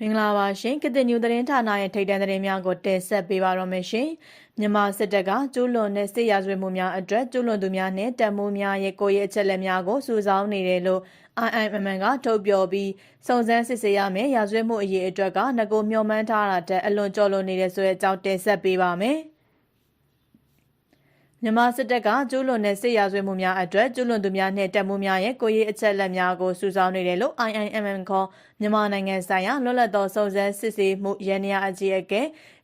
မင်္ဂလာပါရှင်ကတဲ့ညူသတင်းဌာနရဲ့ထိပ်တန်းသတင်းများကိုတင်ဆက်ပေးပါရမရှင်မြန်မာစစ်တပ်ကကျူးလွန်တဲ့စစ်ရာဇဝတ်မှုများအတွက်ကျူးလွန်သူများနဲ့တပ်မှုများရဲ့ကိုယ်ရဲ့အချက်လက်များကိုစုဆောင်းနေတယ်လို့ IIMM ကထုတ်ပြောပြီးစုံစမ်းစစ်ဆေးရမယ့်ရာဇဝတ်မှုအရေးအတွက်ကငကိုမျှော်မှန်းထားတာတက်အလွန်ကျော်လွန်နေတယ်ဆိုတဲ့အကြောင်းတင်ဆက်ပေးပါမယ် မြန်မာစစ်တပ်ကကျူးလွန်တဲ့စစ်ရာဇဝတ်မှုများအတွက်ကျူးလွန်သူများနဲ့တပ်မှုများရဲ့ကိုယ်ရေးအချက်အလက်များကိုစုဆောင်းနေတယ်လို့ IIMM ခေါ်မြန်မာနိုင်ငံဆိုင်ရာလွတ်လပ်သောစုံစမ်းစစ်ဆေးမှုရန်ရာအကြီးအကဲ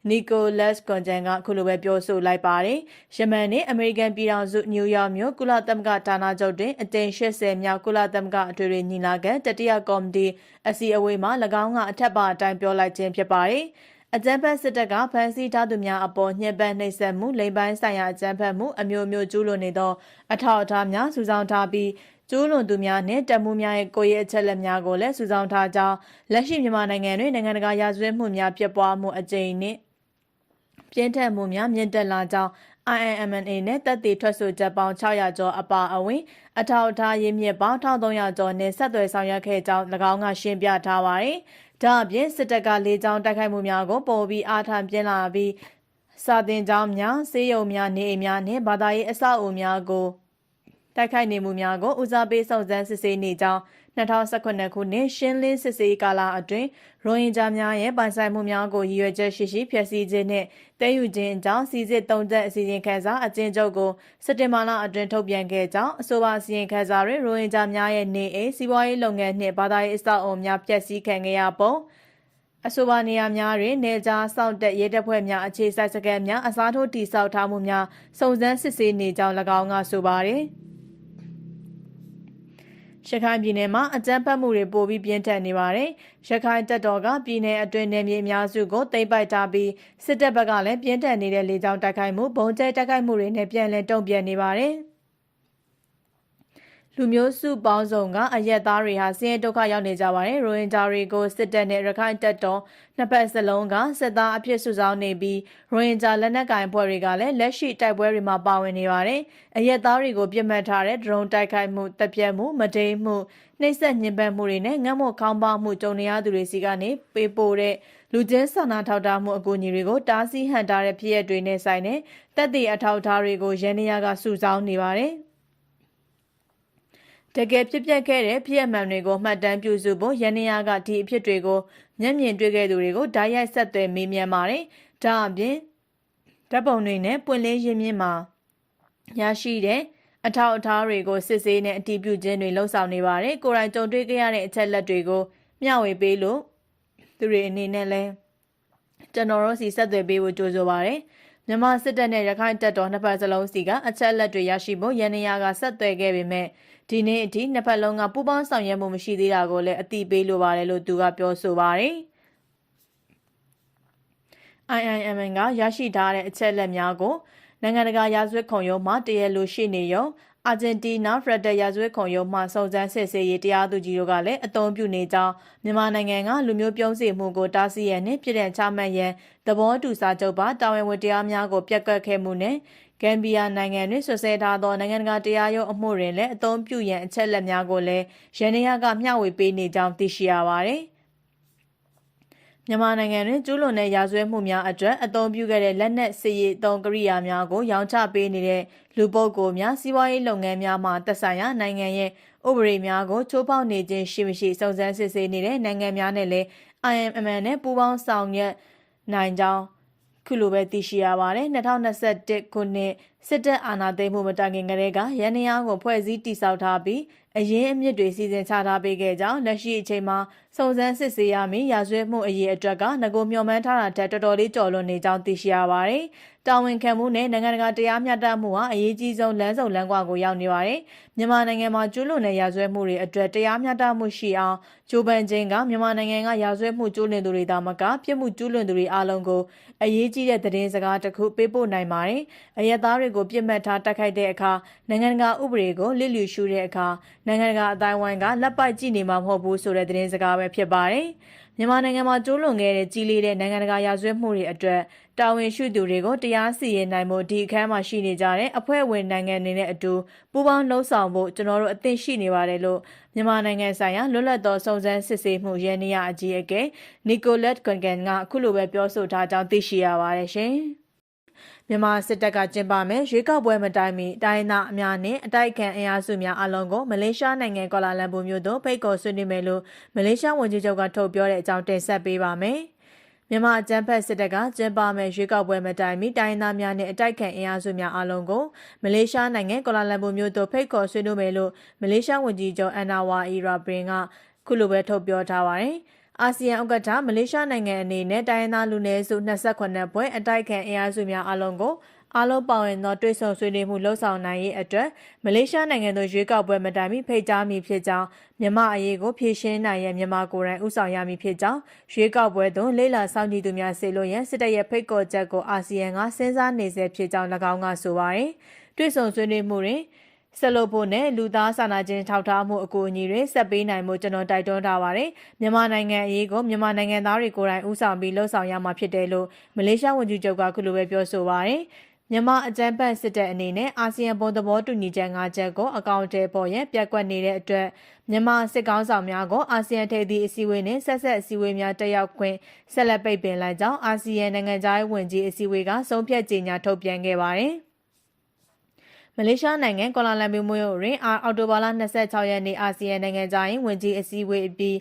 နီကိုလတ်ကွန်ဂျန်ကအခုလိုပဲပြောဆိုလိုက်ပါတယ်။ယမန်နဲ့အမေရိကန်ပြည်ထောင်စုနယူးယောက်မြို့ကုလသမဂ္ဂဌာနချုပ်တွင်အကြိမ်80မြောက်ကုလသမဂ္ဂအထွေထွေညီလာခံတတိယကော်မတီအစည်းအဝေးမှာ၎င်းကအထက်ပါအတိုင်းပြောလိုက်ခြင်းဖြစ်ပါတယ်။ အကြမ်းဖက်စစ်တပ်ကဖမ်းဆီးထားသူများအပေါ်ညှဉ်းပန်းနှိပ်စက်မှုလိမ်ပိုင်းဆိုင်ရာအကြမ်းဖက်မှုအမျိုးမျိုးကျူးလွန်နေသောအထောက်အထားများစုဆောင်းထားပြီးကျူးလွန်သူများနှင့်တပ်မှုများရဲ့ကိုယ်ရေးအချက်လက်များကိုလည်းစုဆောင်းထားကြောင်းလက်ရှိမြန်မာနိုင်ငံတွင်နိုင်ငံတကာရာဇဝတ်မှုများဖြစ်ပွားမှုအကြိမ်နှင့်ပြင်းထန်မှုများမြင့်တက်လာကြောင်း IIMNA နဲ့တပ်သေးထွက်ဆိုချက်ပေါင်း600ကျော်အပါအဝင်အထောက်အထားရင်းမြစ်ပေါင်း1300ကျော်နဲ့ဆက်သွယ်ဆောင်ရွက်ခဲ့ကြောင်း၎င်းကရှင်းပြထားပါတယ်။ ဒါအပြင်စစ်တပ်ကလေကြောင်းတိုက်ခိုက်မှုများကိုပေါ်ပြီးအားထန်ပြင်းလာပြီးစာတင်ကြောင်းများစေယုံများနေအိမ်များနဲ့ဘာသာရေးအဆောက်အဦများကို တိုက်ခိုက်နေမှုများကိုဦးစားပေးစုံစမ်းစစ်ဆေးနေကြောင်း2019ခုနှစ်ရှင်းလင်းစစ်ဆေးကာလအတွင်းရိုဟင်ဂျာများရဲ့ပိုင်ဆိုင်မှုများကိုရည်ရွယ်ချက်ရှိရှိဖျက်ဆီးခြင်းနဲ့တည်ယူခြင်းအကြောင်းစီစစ်သုံးသက်အစီရင်ခံစာအကျဉ်းချုပ်ကိုစက်တင်ဘာလအတွင်းထုတ်ပြန်ခဲ့ကြောင်းအဆိုပါအစီရင်ခံစာတွင်ရိုဟင်ဂျာများရဲ့နေအိမ်စီးပွားရေးလုပ်ငန်းနှင့်ဘာသာရေးအဆောက်အအုံများဖျက်ဆီးခံခဲ့ရပုံအဆိုပါနေရာများတွင်နေကြားစောင့်တက်ရဲတပ်ဖွဲ့များအခြေစိုက်စခန်းများအစားထိုးတိစောက်ထားမှုများစုံစမ်းစစ်ဆေးနေကြောင်း၎င်းကဆိုပါသည်။ ရခိုင်ပြည်နယ်မှာအကြမ်းဖက်မှုတွေပိုပြီးပြင်းထန်နေပါတယ်။ရခိုင်တပ်တော်ကပြည်နယ်အတွင်းနယ်မြေအများစုကိုသိမ်းပိုက်ထားပြီးစစ်တပ်ဘက်ကလည်းပြင်းထန်နေတဲ့လေကြောင်းတိုက်ခိုက်မှု၊ဘုံကျဲတိုက်ခိုက်မှုတွေနဲ့ပြန်လည်တုံ့ပြန်နေပါတယ်။ လူမျိုးစုပေါင်းစုံကအရက်သားတွေဟာဆင်းရဲဒုက္ခရောက်နေကြပါတယ်။ရိုဟင်ဂျာတွေကိုစစ်တပ်နဲ့ရခိုင်တပ်တော်နှစ်ဖက်စလုံးကစစ်သားအဖြစ်စုဆောင်းနေပြီးရိုဟင်ဂျာလက်နက်ကိုင်ဖွဲ့တွေကလည်းလက်ရှိတိုက်ပွဲတွေမှာပါဝင်နေပါတယ်။အရက်သားတွေကိုပြစ်မှတ်ထားတဲ့ဒရုန်းတိုက်ခိုက်မှုတပ်ပြတ်မှုမတိမ်မှုနှိမ့်ဆက်ညှဉ်းပန်းမှုတွေနဲ့ငတ်မွတ်ခေါင်းပါမှုကြုံနေရသူတွေစီကနေပေးပို့တဲ့လူချင်းဆန္ဒထောက်ထားမှုအကူအညီတွေကိုတားဆီးဟန်တာတဲ့ဖြစ်ရပ်တွေနဲ့ဆိုင်တဲ့တပ်တွေအထောက်အထားတွေကိုရန်နေရကစုဆောင်းနေပါတယ်။ တကယ်ဖြစ်ပျက်ခဲ့တဲ့ဖြစ်ရမှန်တွေကိုမှတ်တမ်းပြုစုဖို့ရန်နေရကဒီအဖြစ်တွေကိုမျက်မြင်တွေ့ခဲ့သူတွေကိုဓာတ်ရိုက်ဆက်သွယ်မေးမြန်းပါတယ်။ဒါအပြင်ဓာတ်ပုံတွေနဲ့ပွင့်လင်းရင်းမြင့်မှာရရှိတဲ့အထောက်အထားတွေကိုစစ်ဆေးနဲ့အတည်ပြုခြင်းတွေလှုံ့ဆော်နေပါတယ်။ကိုယ်တိုင်ကြုံတွေ့ခဲ့ရတဲ့အချက်လက်တွေကိုမျှဝေပေးလို့သူတွေအနေနဲ့လည်းကျွန်တော်တို့စီဆက်သွယ်ပေးဖို့ကြိုးစားပါတယ်။မြန်မာစစ်တပ်နဲ့ရခိုင်တပ်တော်နှစ်ဖက်စလုံးစီကအချက်လက်တွေရရှိဖို့ရန်နေရကဆက်သွယ်ခဲ့ပေမဲ့ ဒီနေ့အထိနှစ်ဖက်လုံးကပူးပေါင်းဆောင်ရွက်မှုမရှိသေးတာကိုလည်းအတိပေးလိုပါတယ်လို့သူကပြောဆိုပါတယ်။ IIMN ကရရှိထားတဲ့အချက်လက်များကိုနိုင်ငံတကာရာဇဝတ်ခုံရုံးမှတရားလိုရှိနေရုံအာဂျင်တီးနားဖရက်ဒယ်ရာဇဝတ်ခုံရုံးမှစုံစမ်းစစ်ဆေးရေးတရားသူကြီးတို့ကလည်းအသုံးပြုနေကြောင်းမြန်မာနိုင်ငံကလူမျိုးပြုံးစေမှုကိုတားဆီးရန်နှင့်ပြည်ထောင်ချမှတ်ရန်သဘောတူစာချုပ်ပါတာဝန်ဝတ္တရားများကိုပြက်ကွက်ခဲ့မှုနဲ့ ဂမ်ဘီယာနိုင်ငံတွင်ဆွဆဲထားသောနိုင်ငံတကာတရားရုံးအမှုတွင်လည်းအသုံးပြုရန်အချက်လက်များကိုလည်းရန်နေရကမျှဝေပေးနေကြောင်းသိရှိရပါသည်မြန်မာနိုင်ငံတွင်ကျူးလွန်တဲ့ရာဇဝတ်မှုများအတွက်အသုံးပြုခဲ့တဲ့လက်နက်စစ်ရေးအသုံးကိရိယာများကိုရောင်းချပေးနေတဲ့လူပုဂ္ဂိုလ်များစီးပွားရေးလုပ်ငန်းများမှသက်ဆိုင်ရာနိုင်ငံရဲ့ဥပဒေများကိုချိုးဖောက်နေခြင်းရှိမရှိစုံစမ်းစစ်ဆေးနေတဲ့နိုင်ငံများနဲ့လည်း IMM နဲ့ပူးပေါင်းဆောင်ရွက်နိုင်ကြောင်း ခုလိုပဲသိရှိရပါတယ်2021ခုနှစ်စစ်တပ်အာဏာသိမ်းမှုမတိုင်ခင်ကတည်းကရန်နေရကိုဖွဲ့စည်းတိစောက်ထားပြီးအရင်အမြင့်တွေစီစဉ်ချထားပေးခဲ့ကြောင်းလက်ရှိအချိန်မှာစုံစမ်းစစ်ဆေးရမည့်ရာဇဝတ်မှုအရေးအတွက်ကငကိုမျှော်မှန်းထားတာတက်တော်တော်လေးကျော်လွန်နေကြောင်းသိရှိရပါတယ်။တာဝန်ခံမှုနဲ့နိုင်ငံတကာတရားမျှတမှုဟာအရေးကြီးဆုံးလမ်းဆောင်လမ်းကွာကိုရောက်နေပါတယ်။မြန်မာနိုင်ငံမှာကျူးလွန်တဲ့ရာဇဝတ်မှုတွေအတွက်တရားမျှတမှုရှိအောင်ကြိုးပမ်းခြင်းကမြန်မာနိုင်ငံကရာဇဝတ်မှုကျူးလွန်သူတွေသာမကပြစ်မှုကျူးလွန်သူတွေအားလုံးကိုအရေးကြီးတဲ့သတင်းစကားတစ်ခုပေးပို့နိုင်ပါတယ်။အရက်သားတွေကိုပြစ်မှတ်ထားတိုက်ခိုက်တဲ့အခါနိုင်ငံတကာဥပဒေကိုလစ်လျူရှုတဲ့အခါနိုင်ငံတကာအတိုင်းဝိုင်းကလက်ပိုက်ကြည့်နေမှာမဟုတ်ဘူးဆိုတဲ့သတင်းစကားပဲဖြစ်ပါတယ်။မမြန်မာနိုင်ငံမှာကျူးလွန်ခဲ့တဲ့ကြီးလေးတဲ့နိုင်ငံတကာရာဇဝတ်မှုတွေအတွက်တာဝန်ရှိသူတွေကိုတရားစီရင်နိုင်ဖို့ဒီအခန်းမှာရှိနေကြတဲ့အဖွဲ့ဝင်နိုင်ငံတွေနဲ့အတူပူးပေါင်းလှုပ်ဆောင်ဖို့ကျွန်တော်တို့အသင့်ရှိနေပါတယ်လို့မြန်မာနိုင်ငံဆိုင်ရာလွတ်လပ်သောစုံစမ်းစစ်ဆေးမှုရန်နေရအကြီးအကဲနီကိုလက်ကွန်ကန်ကအခုလိုပဲပြောဆိုထားကြောင်းသိရှိရပါတယ်ရှင်။ မြန်မာစစ်တပ်ကကျင်းပမယ်ရွေးကောက်ပွဲမတိုင်မီတိုင်းသားအများနဲ့အတိုက်ခံအင်အားစုများအလုံးကိုမလေးရှားနိုင်ငံကွာလာလမ်ပူမြို့သို့ဖိတ်ခေါ်ဆွေးနွေးမယ်လို့မလေးရှားဝန်ကြီးချုပ်ကထုတ်ပြောတဲ့အကြောင်းတင်ဆက်ပေးပါမယ်။မြန်မာအကြမ်းဖက်စစ်တပ်ကကျင်းပမဲ့ရွေးကောက်ပွဲမတိုင်မီတိုင်းသားများနဲ့အတိုက်ခံအင်အားစုများအလုံးကိုမလေးရှားနိုင်ငံကွာလာလမ်ပူမြို့သို့ဖိတ်ခေါ်ဆွေးနွေးမယ်လို့မလေးရှားဝန်ကြီးချုပ်အန်နာဝါအီရာဘရင်ကခုလိုပဲထုတ်ပြောထားပါတယ်။ အာဆီယံဥက္ကဋ္ဌမလေးရှားနိုင်ငံအနေနဲ့တိုင်းရင်းသားလူနည်းစု28ဘွဲ့အတိုက်ခံအင်အားစုများအလုံးကိုအားလုံးပါဝင်သောတွေ့ဆုံဆွေးနွေးမှုလှုပ်ဆောင်နိုင်ရေးအတွက်မလေးရှားနိုင်ငံသို့ရွေးကောက်ပွဲမတိုင်မီဖိတ်ကြားမည်ဖြစ်ကြောင်းမြန်မာအရေးကိုဖြည့်ရှင်းနိုင်ရန်မြန်မာကိုယ်တိုင်ဥဆောင်ရမည်ဖြစ်ကြောင်းရွေးကောက်ပွဲသို့လေးလာစောင့်ကြည့်သူများစေလို့ရန်စစ်တပ်ရဲ့ဖိတ်ခေါ်ချက်ကိုအာဆီယံကစဉ်းစားနေဆဲဖြစ်ကြောင်း၎င်းကဆိုပါတယ်။တွေ့ဆုံဆွေးနွေးမှုတွင် ဆက်လုပ်ဖို့နဲ့လူသားစာနာခြင်းထောက်ထားမှုအကူအညီတွေဆက်ပေးနိုင်မှုကျွန်တော်တိုက်တွန်းထားပါတယ်။မြန်မာနိုင်ငံအရေးကိုမြန်မာနိုင်ငံသားတွေကိုယ်တိုင်ဦးဆောင်ပြီးလှုပ်ဆောင်ရမှာဖြစ်တယ်လို့မလေးရှားဝန်ကြီးချုပ်ကခုလိုပဲပြောဆိုပါတယ်။မြန်မာအကြမ်းဖက်စစ်တပ်အနေနဲ့အာဆီယံဘုံသဘောတူညီချက်၅ချက်ကိုအကောင့်တဲပေါ်ရန်ပြက်ကွက်နေတဲ့အတွက်မြန်မာစစ်ကောင်းဆောင်များကိုအာဆီယံထိပ်သီးအစည်းအဝေးနဲ့ဆက်ဆက်အစည်းအဝေးများတက်ရောက်ခွင့်ဆက်လက်ပိတ်ပင်လိုက်ကြောင်းအာဆီယံနိုင်ငံသားရေးဝန်ကြီးအစည်းအဝေးကဆုံးဖြတ်ကြေညာထုတ်ပြန်ခဲ့ပါတယ်။ မလေးရှားနိုင်ငံကွာလာလမ်ပူမြို့တွင်အော်တိုဘာလ26ရက်နေ့အာဆီယံနိုင်ငံသားရင်ဝင်ကြီးအစည်းအဝေးအပြီး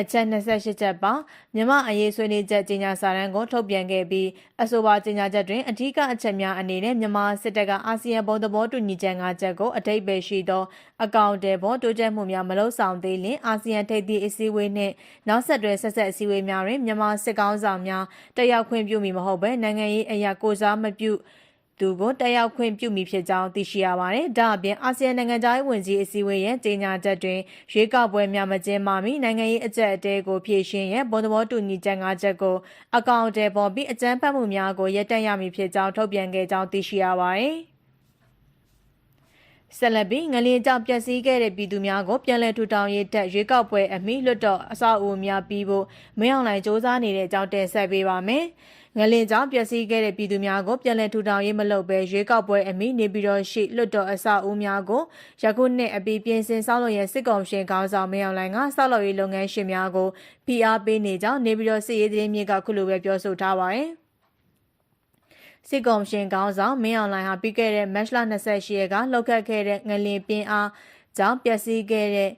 အချက်28ချက်ပါမြမအရေးဆွေးနွေးချက်ကြေညာစာတမ်းကိုထုတ်ပြန်ခဲ့ပြီးအဆိုပါကြေညာချက်တွင်အထူးအချက်များအနေနဲ့မြန်မာစစ်တပ်ကအာဆီယံဘုံသဘောတူညီချက်၅ချက်ကိုအထိပ္ပယ်ရှိသောအကောင့်တွေပေါ်တိုးတက်မှုများမလုပ်ဆောင်သေးလျှင်အာဆီယံထိပ်သီးအစည်းအဝေးနှင့်နောက်ဆက်တွဲဆက်ဆက်အစည်းအဝေးများတွင်မြန်မာစစ်ကောင်းဆောင်များတက်ရောက်ခွင့်ပြုမည်မဟုတ်ဘဲနိုင်ငံရေးအရာကိုစားမပြု သူကိုတက်ရောက်ခွင့်ပြုမိဖြစ်ကြောင်းသိရှိရပါတယ်။ဒါအပြင်အာဆီယံနိုင်ငံသားရေးဝန်ကြီးအစည်းအဝေးရဲ့ကြေညာချက်တွင်ရွေးကောက်ပွဲများမကျင်းပမီနိုင်ငံရေးအကြက်အတဲကိုဖြည့်ရှင်းရန်ဘုံသဘောတူညီချက်၅ချက်ကိုအကောင့်တဲပေါ်ပြီးအကြမ်းဖက်မှုများကိုရပ်တန့်ရမည်ဖြစ်ကြောင်းထုတ်ပြန်ခဲ့ကြောင်းသိရှိရပါတယ်။ဆက်လက်ပြီးငလျင်ကြောင့်ပျက်စီးခဲ့တဲ့ပြည်သူများကိုပြန်လည်ထူထောင်ရေးတက်ရွေးကောက်ပွဲအမိလွတ်တော်အဆောက်အဦများပြီးဖို့မင်းအောင်လှိုင်စ조사နေတဲ့အကြောင်းတင်ဆက်ပေးပါမယ်။ ငလင်ကြောင့်ပျက်စီးခဲ့တဲ့ပြည်သူများကိုပြန်လည်ထူထောင်ရေးမလုပ်ဘဲရွေးကောက်ပွဲအမိနေပြီးတော့ရှိလွတ်တော်အဆောက်အဦများကိုယခုနှစ်အပြီးပြင်ဆင်ဆောက်လုပ်ရန်စစ်ကောင်ရှင်ခေါင်းဆောင်မင်းအောင်လှိုင်ကဆောက်လုပ်ရေးလုပ်ငန်းရှင်များကိုဖိအားပေးနေကြောင်းနေပြီးတော့စစ်ရေးသတင်းမြစ်ကခုလိုပဲပြောဆိုထားပါတယ်စစ်ကောင်ရှင်ခေါင်းဆောင်မင်းအောင်လှိုင်ဟာပြီးခဲ့တဲ့မတ်လ28ရက်ကလှုပ်ခတ်ခဲ့တဲ့ငလင်ပြင်းအားကြောင့်ပျက်စီးခဲ့တဲ့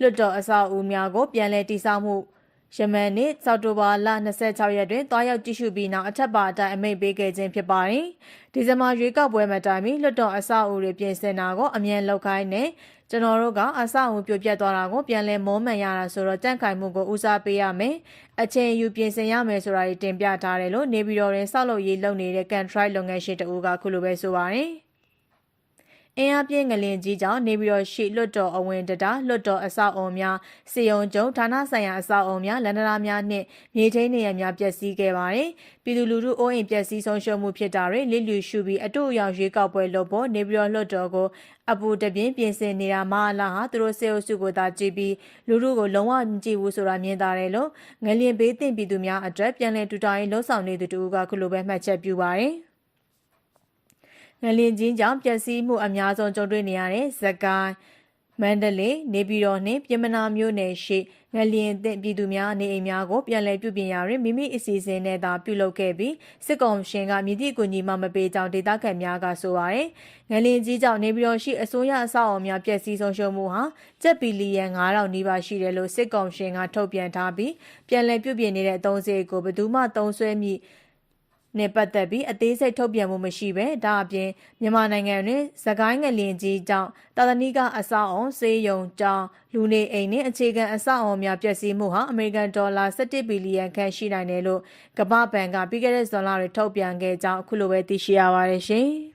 လွတ်တော်အဆောက်အဦများကိုပြန်လည်တည်ဆောက်မှု ယမန်နေ့စောက်တိုဘာလ26ရက်တွင်တွားရောက်ကြည့်ရှုပြီးနောက်အထက်ပါအတိုင်းအမိန့်ပေးခဲ့ခြင်းဖြစ်ပါတယ်။ဒီဇင်ဘာရွေးကောက်ပွဲမှာတိုင်ပြီးလွှတ်တော်အဆောက်အဦတွေပြင်ဆင်တာကိုအမြန်လုပ်ခိုင်းနေကျွန်တော်တို့ကအဆောက်အဦပြိုပြက်သွားတာကိုပြန်လည်မောမှန်ရတာဆိုတော့တန့်ခိုင်မှုကိုဦးစားပေးရမယ်။အချိန်ယူပြင်ဆင်ရမယ်ဆိုတာတွေတင်ပြထားတယ်လို့နေပြည်တော်တွင်ဆောက်လုပ်ရေးလုပ်နေတဲ့ Control လုပ်ငန်းရှင်တဦးကခုလိုပဲဆိုပါတယ်။ အင်အားပြင်းငလင်ကြီးကြောင့်နေပြီးတော့ရှိလွတ်တော်အဝင်တတာလွတ်တော်အဆောက်အုံများစီယုံကျုံဌာနဆိုင်ရာအဆောက်အုံများလန္ဒရာများနှင့်မြေထိန်နေရများပျက်စီးခဲ့ပါတယ်။ပြည်သူလူထုအိုးအိမ်ပျက်စီးဆုံးရှုံးမှုဖြစ်တာတွေလစ်လျူရှုပြီးအတူအယောင်ရွေးကောက်ပွဲလုပ်ဖို့နေပြီးတော့လွတ်တော်ကိုအပူတပြင်းပြင်ဆင်နေတာမအလားဟာသူတို့စေအုပ်စုကိုသာကြည့်ပြီးလူထုကိုလုံးဝမကြည့်ဘူးဆိုတာမြင်တာတယ်လို့ငလျင်ဘေးတင်ပြည်သူများအတွက်ပြန်လည်ထူထောင်ရေးလှုံ့ဆော်နေသူတူကခုလိုပဲမှတ်ချက်ပြုပါတယ်။ ငလင်ချင်းကြောင့်ပျက်စီးမှုအများဆုံးကြုံတွေ့နေရတဲ့ဇကိုင်းမန္တလေးနေပြည်တော်နှင့်ပြည်မနာမြို့နယ်ရှိငလျင်သင့်ပြည်သူများနေအိမ်များကိုပြန်လည်ပြုပြင်ရာတွင်မိမိအစီအစဉ်နဲ့သာပြုလုပ်ခဲ့ပြီးစစ်ကောင်ရှင်ကမြစ်တိကူညီမှမပေးကြောင်းဒေသခံများကဆိုပါရယ်ငလျင်ကြီးကြောင့်နေပြည်တော်ရှိအစိုးရအဆောက်အအုံများပျက်စီးဆုံးရှုံးမှုဟာကျပ်ဘီလီယံ9000နီးပါးရှိတယ်လို့စစ်ကောင်ရှင်ကထုတ်ပြန်ထားပြီးပြန်လည်ပြုပြင်နေတဲ့အသုံးစရိတ်ကိုဘယ်သူမှသုံးစွဲမည် နဲ့ပတ်သက်ပြီးအသေးစိတ်ထုတ်ပြန်မှုမရှိပဲဒါအပြင်မြန်မာနိုင်ငံတွင်သကိုင်းငလင်ကြီးကြောင့်တာသနီကအဆောက်အုံစေးရုံကြောင့်လူနေအိမ်နဲ့အခြေခံအဆောက်အုံများပျက်စီးမှုဟာအမေရိကန်ဒေါ်လာ17ဘီလီယံခန့်ရှိနိုင်တယ်လို့ကမ္ဘာ့ဘဏ်ကပြီးခဲ့တဲ့ဇွန်လတွင်ထုတ်ပြန်ခဲ့ကြောင်းအခုလိုပဲသိရှိရပါတယ်ရှင်။